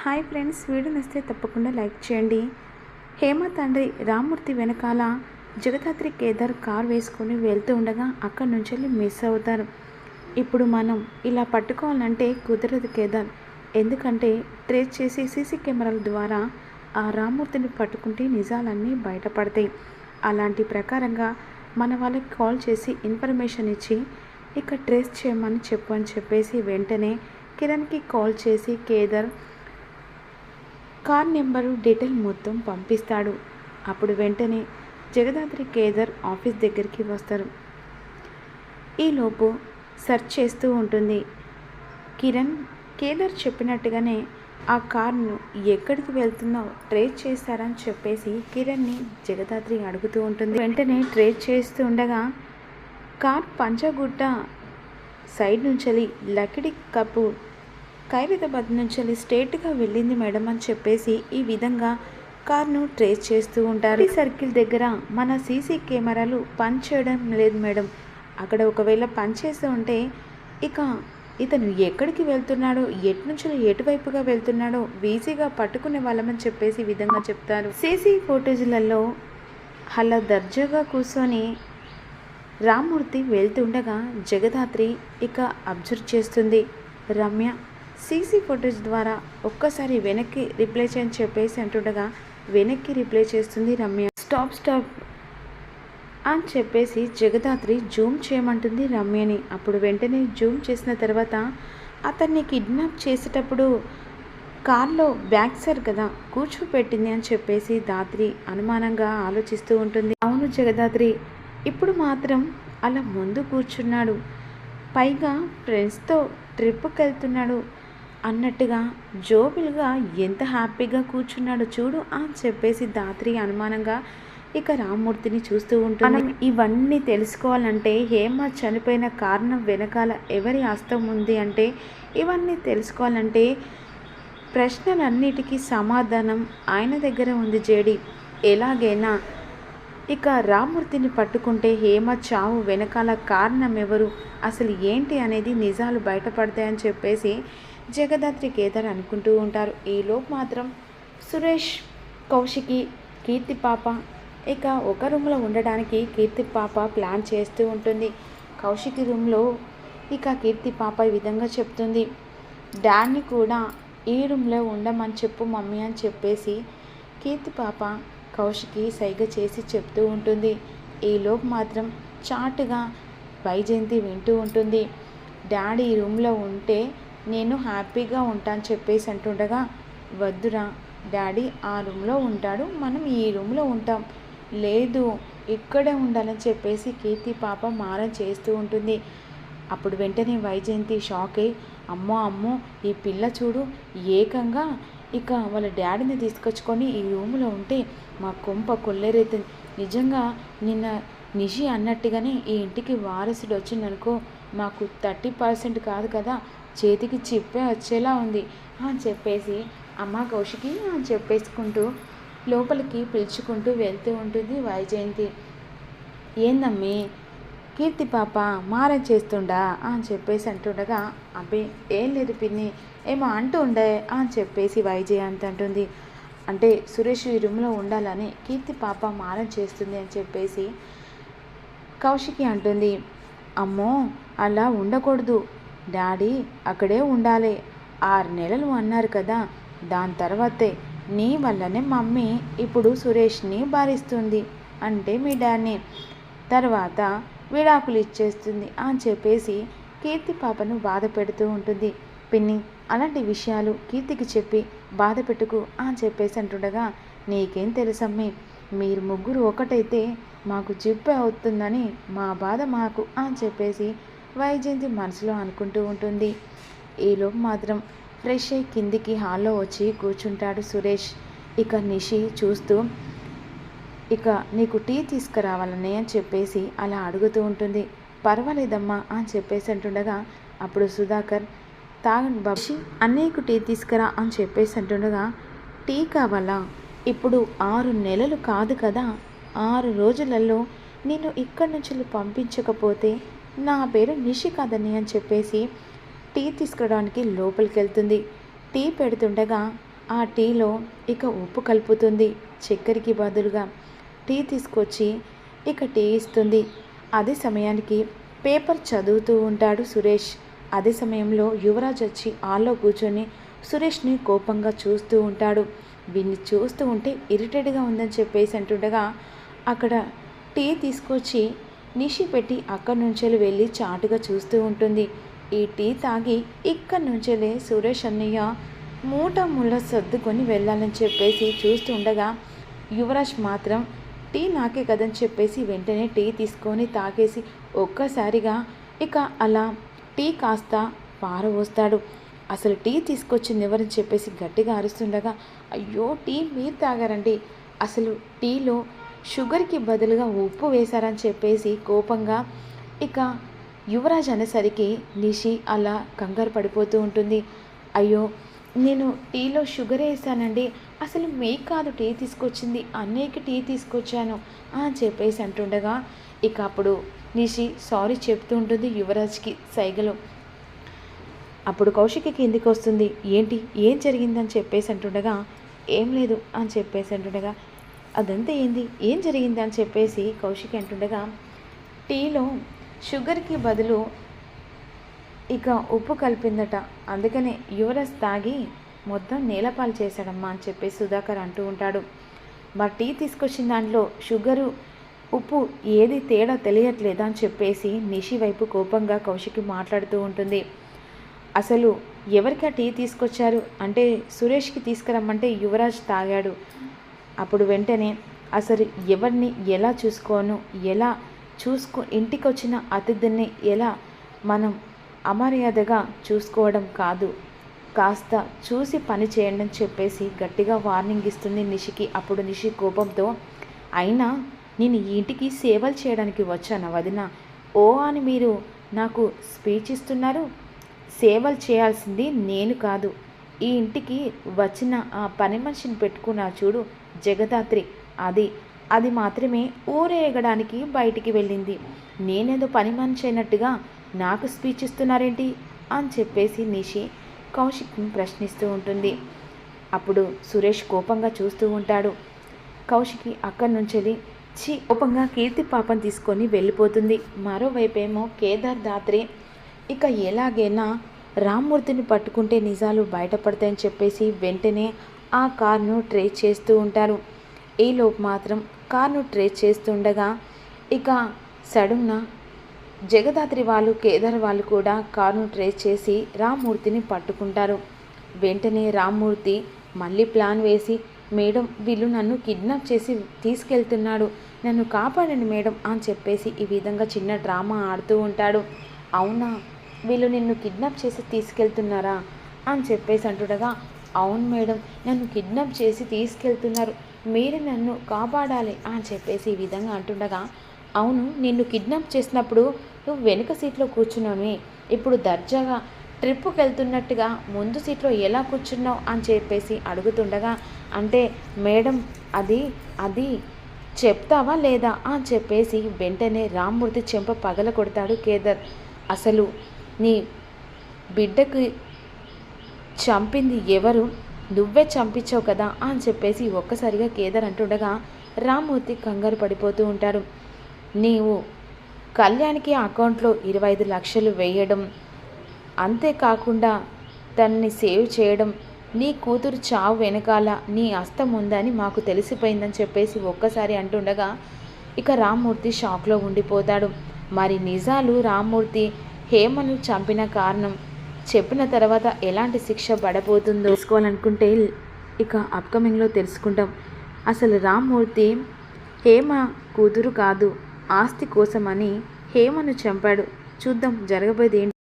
Hi friends video నచ్చితే తప్పకుండా like చేయండి. హేమ తండ్రి రామ్మూర్తి వెనకాల జగదాత్రి కేదార్ కార్ వేసుకొని వెళ్తూ ఉండగా అక్కడి నుంచి వెళ్ళి మిస్ అవుతారు. ఇప్పుడు మనం ఇలా పట్టుకోవాలంటే కుదరదు కేదార్. ఎందుకంటే ట్రేస్ చేసి సీసీ కెమెరాల ద్వారా ఆ రామ్మూర్తిని పట్టుకుంటే నిజాలన్నీ బయటపడతాయి. అలాంటి ప్రకారంగా మన వాళ్ళకి కాల్ చేసి ఇన్ఫర్మేషన్ ఇచ్చి ఇక ట్రేస్ చేయమని చెప్పు అని చెప్పేసి వెంటనే కిరణ్కి కాల్ చేసి కేదార్ కార్ నెంబరు డీటెయిల్ మొత్తం పంపిస్తాడు. అప్పుడు వెంటనే జగదాత్రి కేదార్ ఆఫీస్ దగ్గరికి వస్తారు. ఈలోపు సెర్చ్ చేస్తూ ఉంటుంది. కిరణ్ కేదార్ చెప్పినట్టుగానే ఆ కార్ను ఎక్కడికి వెళ్తున్నావు ట్రేస్ చేస్తారని చెప్పేసి కిరణ్ని జగదాత్రి అడుగుతూ ఉంటుంది. వెంటనే ట్రేస్ చేస్తూ ఉండగా కార్ పంచగుట్ట సైడ్ నుంచి లకిడి కప్పు ఖైరతాబాద్ నుంచి స్ట్రేట్గా వెళ్ళింది మేడం అని చెప్పేసి ఈ విధంగా కార్ను ట్రేస్ చేస్తూ ఉంటారు. ఈ సర్కిల్ దగ్గర మన సీసీ కెమెరాలు పని చేయడం లేదు మేడం. అక్కడ ఒకవేళ పని చేస్తూ ఉంటే ఇక ఇతను ఎక్కడికి వెళ్తున్నాడో ఎటు నుంచి ఎటువైపుగా వెళ్తున్నాడో వీసీగా పట్టుకునే వాళ్ళమని చెప్పేసి విధంగా చెప్తారు. సీసీ ఫోటేజ్లలో అలా దర్జాగా కూర్చొని రామ్మూర్తి వెళ్తుండగా జగదాత్రి ఇక అబ్జర్వ్ చేస్తుంది. రమ్య సీసీ ఫుటేజ్ ద్వారా ఒక్కసారి వెనక్కి రిప్లై చేయని చెప్పేసి అంటుండగా వెనక్కి రిప్లై చేస్తుంది రమ్య. స్టాప్ స్టాప్ అని చెప్పేసి జగదాత్రి జూమ్ చేయమంటుంది రమ్యని. అప్పుడు వెంటనే జూమ్ చేసిన తర్వాత అతన్ని కిడ్నాప్ చేసేటప్పుడు కార్లో బ్యాక్ సైడ్ కదా కూర్చోపెట్టింది అని చెప్పేసి దాత్రి అనుమానంగా ఆలోచిస్తూ ఉంటుంది. అవును జగదాత్రి ఇప్పుడు మాత్రం అలా ముందు కూర్చున్నాడు. పైగా ఫ్రెండ్స్తో ట్రిప్కి వెళ్తున్నాడు అన్నట్టుగా జోబులుగా ఎంత హ్యాపీగా కూర్చున్నాడు చూడు అని చెప్పేసి దాత్రి అనుమానంగా ఇక రామ్మూర్తిని చూస్తూ ఉంటుంది. మనం ఇవన్నీ తెలుసుకోవాలంటే హేమ చనిపోయిన కారణం వెనకాల ఎవరి హస్తం ఉంది అంటే ఇవన్నీ తెలుసుకోవాలంటే ప్రశ్నలన్నిటికీ సమాధానం ఆయన దగ్గర ఉంది జేడి. ఎలాగైనా ఇక రామ్మూర్తిని పట్టుకుంటే హేమ చావు వెనకాల కారణం ఎవరు? అసలు ఏంటి అనేది నిజాలు బయటపడతాయని చెప్పేసి జగదాత్రి కేదార్ అనుకుంటూ ఉంటారు. ఈలోపు మాత్రం సురేష్ కౌశికి కీర్తి పాప ఇక ఒక రూమ్లో ఉండడానికి కీర్తి పాప ప్లాన్ చేస్తూ ఉంటుంది. కౌశికి రూమ్లో ఇక కీర్తి పాప ఈ విధంగా చెప్తుంది. డాన్ని కూడా ఈ రూమ్లో ఉండమని చెప్పు మమ్మీ అని చెప్పేసి కీర్తి పాప కౌశికి సైగ చేసి చెప్తూ ఉంటుంది. ఈలోపు మాత్రం చాటుగా వైజయంతి వింటూ ఉంటుంది. డాడీ ఈ రూమ్లో ఉంటే నేను హ్యాపీగా ఉంటాను చెప్పేసి అంటుండగా వద్దురా డాడీ ఆ రూమ్లో ఉంటాడు మనం ఈ రూమ్లో ఉంటాం. లేదు ఇక్కడే ఉండాలని చెప్పేసి కీర్తి పాప మారం చేస్తూ ఉంటుంది. అప్పుడు వెంటనే వైజయంతి షాక్ అయ్యి అమ్మో అమ్మో ఈ పిల్ల చూడు ఏకంగా ఇక వాళ్ళ డాడీని తీసుకొచ్చుకొని ఈ రూమ్లో ఉంటే మా కొంప కొల్లేరైతుంది. నిజంగా నిన్న నిషి అన్నట్టుగానే ఈ ఇంటికి వారసుడు వచ్చిందనుకో మాకు థర్టీ పర్సెంట్ కాదు కదా చేతికి చెప్పే వచ్చేలా ఉంది. చెప్పేసి అమ్మ కౌశికి అని చెప్పేసుకుంటూ లోపలికి పిలుచుకుంటూ వెళ్తూ ఉంటుంది వైజయంతి. ఏందమ్మి? కీర్తి పాప మారం చేస్తుండా? అని చెప్పేసి అంటుండగా అబ్బే ఏం లేదు పిన్ని ఏమో అంటూ ఉండే అని చెప్పేసి వైజయంతి అంటుంది అంటే సురేష్ ఈ రూమ్లో ఉండాలని కీర్తి పాప మారం చేస్తుంది అని చెప్పేసి కౌశికి అంటుంది. అమ్మో అలా ఉండకూడదు. డాడీ అక్కడే ఉండాలి. ఆరు నెలలు అన్నారు కదా దాని తర్వాతే నీ వల్లనే మమ్మీ ఇప్పుడు సురేష్ని భారిస్తుంది అంటే మీ డాడీ తర్వాత విడాకులు ఇచ్చేస్తుంది అని చెప్పేసి కీర్తి పాపను బాధ పెడుతూ ఉంటుంది. పిన్ని అలాంటి విషయాలు కీర్తికి చెప్పి బాధ పెట్టుకు అని చెప్పేసి అంటుండగా నీకేం తెలుసమ్మి మీరు ముగ్గురు ఒకటైతే మాకు జిప్పే అవుతుందని మా బాధ మాకు అని చెప్పేసి వైజయంతి మనసులో అనుకుంటూ ఉంటుంది. ఈలోపు మాత్రం ఫ్రెష్ అయ్యి కిందికి హాల్లో వచ్చి కూర్చుంటాడు సురేష్. ఇక నిషి చూస్తూ ఇక నీకు టీ తీసుకురావాలని అని చెప్పేసి అలా అడుగుతూ ఉంటుంది. పర్వాలేదమ్మా అని చెప్పేసి అంటుండగా అప్పుడు సుధాకర్ తాగండి బాబు అన్నయ్యకు టీ తీసుకురా అని చెప్పేసి అంటుండగా టీ కావాలా? ఇప్పుడు ఆరు నెలలు కాదు కదా. ఆరు రోజులలో నేను ఇక్కడి నుంచి పంపించకపోతే నా పేరు నిషి కాదని అని చెప్పేసి టీ తీసుకురావడానికి లోపలికి వెళ్తుంది టీ పెడుతుండగా ఆ టీలో ఇక ఉప్పు కలుపుతుంది చక్కెరకి బదులుగా. టీ తీసుకొచ్చి ఇక టీ ఇస్తుంది. అదే సమయానికి పేపర్ చదువుతూ ఉంటాడు సురేష్. అదే సమయంలో యువరాజ్ వచ్చి ఆల్లో కూర్చొని సురేష్ని కోపంగా చూస్తూ ఉంటాడు. వీన్ని చూస్తూ ఉంటే ఇరిటేట్గా ఉందని చెప్పేసి అంటుండగా అక్కడ టీ తీసుకొచ్చి నిషి పెట్టి అక్కడి నుంచెలు వెళ్ళి చాటుగా చూస్తూ ఉంటుంది. ఈ టీ తాగి ఇక్కడి నుంచెలే సురేష్ అన్నయ్య మూట ముళ్ళ సర్దుకొని వెళ్ళాలని చెప్పేసి చూస్తూ ఉండగా యువరాజ్ మాత్రం టీ నాకే కదని చెప్పేసి వెంటనే టీ తీసుకొని తాగేసి ఒక్కసారిగా ఇక అలా టీ కాస్త పారవోస్తాడు. అసలు టీ తీసుకొచ్చింది ఎవరని చెప్పేసి గట్టిగా అరుస్తుండగా అయ్యో టీ మీరు తాగారండి. అసలు టీలో షుగర్కి బదులుగా ఉప్పు వేశారని చెప్పేసి కోపంగా ఇక యువరాజ్ అనేసరికి నిషి అలా కంగారు పడిపోతూ ఉంటుంది. అయ్యో నేను టీలో షుగర్ వేసానండి అసలు మీకు కాదు టీ తీసుకొచ్చింది. అన్నయ్యకి టీ తీసుకొచ్చాను అని చెప్పేసి అంటుండగా ఇక అప్పుడు నిషి సారీ చెప్తూ ఉంటుంది యువరాజ్కి సైగలు. అప్పుడు కౌశికి కిందికి వస్తుంది. ఏంటి? ఏం జరిగిందని చెప్పేసి అంటుండగా ఏం లేదు అని చెప్పేసి అంటుండగా అదంతా ఏంది? ఏం జరిగింది అని చెప్పేసి కౌశికి అంటుండగా టీలో షుగర్కి బదులు ఇక ఉప్పు కలిపిందట. అందుకనే యువరాజ్ తాగి మొత్తం నేలపాలు చేశాడమ్మా అని చెప్పేసి సుధాకర్ అంటూ ఉంటాడు. మరి టీ తీసుకొచ్చిన దాంట్లో షుగరు ఉప్పు ఏది తేడా తెలియట్లేదా అని చెప్పేసి నిషి వైపు కోపంగా కౌశికి మాట్లాడుతూ ఉంటుంది. అసలు ఎవరికి ఆ టీ తీసుకొచ్చారు? అంటే సురేష్కి తీసుకురమ్మంటే యువరాజ్ తాగాడు. అప్పుడు వెంటనే అసలు ఎవరిని ఎలా చూసుకోను ఎలా చూసుకో ఇంటికి వచ్చిన అతిథిని ఎలా మనం అమర్యాదగా చూసుకోవడం కాదు. కాస్త చూసి పని చేయండి అని చెప్పేసి గట్టిగా వార్నింగ్ ఇస్తుంది నిషికి. అప్పుడు నిషి కోపంతో అయినా నేను ఇంటికి సేవలు చేయడానికి వచ్చాను వదిన? ఓ అని మీరు నాకు స్పీచ్ ఇస్తున్నారు? సేవలు చేయాల్సింది నేను కాదు. ఈ ఇంటికి వచ్చిన ఆ పని మనిషిని పెట్టుకున్నా చూడు జగదాత్రి. అది అది మాత్రమే ఊరేగడానికి బయటికి వెళ్ళింది. నేనేదో పని మనిషి అయినట్టుగా నాకు స్పీచ్ ఇస్తున్నారేంటి అని చెప్పేసి నిషి కౌశిక్ని ప్రశ్నిస్తూ ఉంటుంది. అప్పుడు సురేష్ కోపంగా చూస్తూ ఉంటాడు. కౌశికి అక్కడి నుంచి చి కోపంగా కీర్తి పాపం తీసుకొని వెళ్ళిపోతుంది. మరోవైపేమో కేదార్ దాత్రి. ఇక ఎలాగైనా రామ్మూర్తిని పట్టుకుంటే నిజాలు బయటపడతాయని చెప్పేసి వెంటనే ఆ కార్ను ట్రేస్ చేస్తూ ఉంటారు. ఈలోపు మాత్రం కార్ను ట్రేస్ చేస్తుండగా ఇక సడన్న జగదాత్రి వాళ్ళు కేదార్ వాళ్ళు కూడా కారును ట్రేస్ చేసి రామ్మూర్తిని పట్టుకుంటారు. వెంటనే రామ్మూర్తి మళ్ళీ ప్లాన్ వేసి మేడం వీళ్ళు నన్ను కిడ్నాప్ చేసి తీసుకెళ్తున్నాడు. నన్ను కాపాడండి మేడం అని చెప్పేసి ఈ విధంగా చిన్న డ్రామా ఆడుతూ ఉంటాడు. అవునా? వీళ్ళు నిన్ను కిడ్నాప్ చేసి తీసుకెళ్తున్నారా? అని చెప్పేసి అంటుండగా అవును మేడం నన్ను కిడ్నాప్ చేసి తీసుకెళ్తున్నారు. మీరు నన్ను కాపాడాలి అని చెప్పేసి ఈ విధంగా అంటుండగా అవును నిన్ను కిడ్నాప్ చేసినప్పుడు నువ్వు వెనుక సీట్లో కూర్చున్నామే ఇప్పుడు దర్జాగా ట్రిప్కి వెళ్తున్నట్టుగా ముందు సీట్లో ఎలా కూర్చున్నావు అని చెప్పేసి అడుగుతుండగా అంటే మేడం అది అది చెప్తావా లేదా అని చెప్పేసి వెంటనే రామ్మూర్తి చెంప పగల కొడతాడు కేదర్. అసలు నీ బిడ్డకి చంపింది ఎవరు? నువ్వే చంపించావు కదా అని చెప్పేసి ఒక్కసారిగా కేదర్ అంటుండగా రామ్మూర్తి కంగారు పడిపోతూ ఉంటాడు నీవు కళ్యాణ్కి అకౌంట్లో ఇరవై ఐదు లక్షలు వేయడం అంతేకాకుండా తనని సేవ్ చేయడం నీ కూతురు చావు వెనకాల నీ అస్తం ఉందని మాకు తెలిసిపోయిందని చెప్పేసి ఒక్కసారి అంటుండగా ఇక రామ్మూర్తి షాక్లో ఉండిపోతాడు. మరి నిజాలు రామ్మూర్తి హేమను చంపిన కారణం చెప్పిన తర్వాత ఎలాంటి శిక్ష పడబోతుందో తెలుసుకోవాలనుకుంటే ఇక అప్కమింగ్లో తెలుసుకుంటాం. అసలు రామ్మూర్తి హేమ కూతురు కాదు ఆస్తి కోసమని హేమను చంపాడు. చూద్దాం జరగబోయేది ఏంటి?